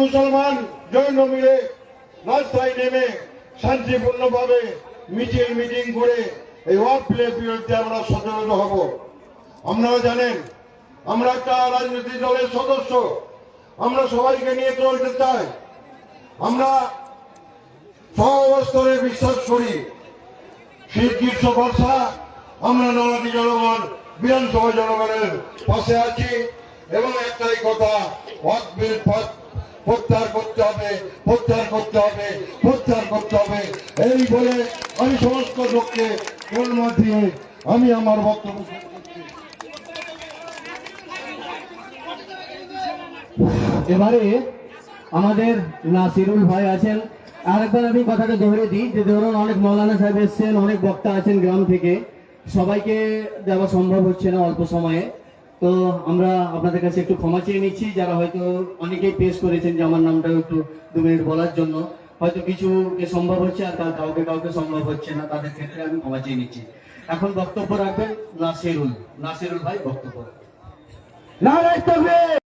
মুসলমান জৈন মিলে রাস্তায় নেমে শান্তিপূর্ণভাবে মিছিল মিটিং করে এই ওয়ার্কপ্লের বিরুদ্ধে আমরা সচেতন হব। আপনারা জানেন, আমরা একটা রাজনৈতিক দলের সদস্য। আমরা সবাইকে নিয়ে চলতে চাই। আমরা সহবস্তরে বিশ্বাস করি, শীত, গ্রীষ্ম, বর্ষা, আমরা নবাদী জনগণ, বিধানসভা জনগণের পাশে আছি। এবং একটাই কথা ওয়াকবিল পথ প্রত্যাহার করতে হবে, প্রত্যাহার করতে হবে, প্রত্যাহার করতে হবে। এই বলে আমি সমস্ত লোককে কর্ম দিয়ে আমি আমার বক্তব্য এবারে আমাদের নাসিরুল ভাই আছেন। আরেকবার আমি কথাটা ধরে দিই যে, ধরুন অনেক মৌলানা সাহেব এসছেন, অনেক বক্তা আছেন গ্রাম থেকে। সবাইকে দেওয়া সম্ভব হচ্ছে না অল্প সময়ে। তো আমরা আপনাদের কাছে একটু ক্ষমা চেয়ে নিচ্ছি, যারা হয়তো অনেকেই পেশ করেছেন যে আমার নামটা একটু দু মিনিট বলার জন্য। হয়তো কিছু সম্ভব হচ্ছে আর তার কাউকে কাউকে সম্ভব হচ্ছে না, তাদের ক্ষেত্রে আমি ক্ষমা চেয়ে নিচ্ছি। এখন বক্তব্য রাখবেন নাসিরুল। নাসিরুল ভাই, বক্তব্য রাখবেন।